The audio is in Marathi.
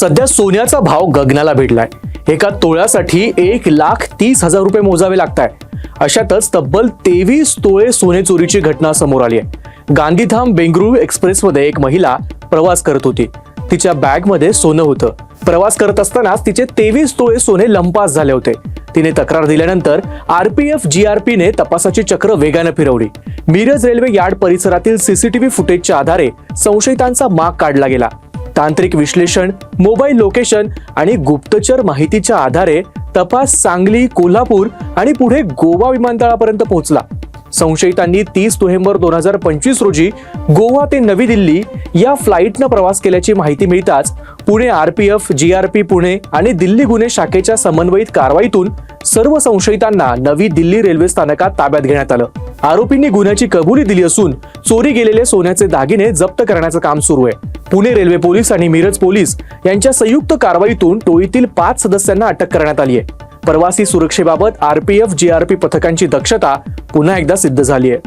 सध्या सोन्याचा भाव गगनाला भिडलाय एका तोळ्यासाठी एक लाख तीस हजार रुपये मोजावे लागत आहे अशातच तब्बल तेवीस तोळे सोने चोरीची घटना समोर आली आहे. गांधीधाम बेंगळुरू एक्सप्रेसमध्ये एक महिला प्रवास करत होती. तिच्या बॅगमध्ये सोनं होतं. प्रवास करत असतानाच तिचे तेवीस तोळे सोने लंपास झाले होते. तिने तक्रार दिल्यानंतर आरपीएफ जीआरपीने तपासाची चक्र वेगानं फिरवली. मिरज रेल्वे यार्ड परिसरातील सीसीटीव्ही फुटेजच्या आधारे संशयितांचा माग काढला गेला. तांत्रिक विश्लेषण मोबाईल लोकेशन आणि गुप्तचर माहितीच्या आधारे तपास सांगली कोल्हापूर आणि पुढे गोवा विमानतळापर्यंत पोहोचला. संशयितांनी तीस नोव्हेंबर दोन हजार पंचवीस रोजी गोवा ते नवी दिल्ली या फ्लाईटनं प्रवास केल्याची माहिती मिळताच पुणे आरपीएफ जीआरपी पुणे आणि दिल्ली गुन्हे शाखेच्या समन्वयित कारवाईतून सर्व संशयितांना नवी दिल्ली रेल्वे स्थानकात ताब्यात घेण्यात आलं. आरोपींनी गुन्ह्याची कबुली दिली असून चोरी गेलेले सोन्याचे दागिने जप्त करण्याचं काम सुरू आहे. पुणे रेल्वे पोलीस आणि मिरज पोलीस यांच्या संयुक्त कारवाईतून टोळीतील पाच सदस्यांना अटक करण्यात आली आहे. प्रवासी सुरक्षेबाबत आरपीएफ जीआरपी पथकांची दक्षता पुन्हा एकदा सिद्ध झाली आहे.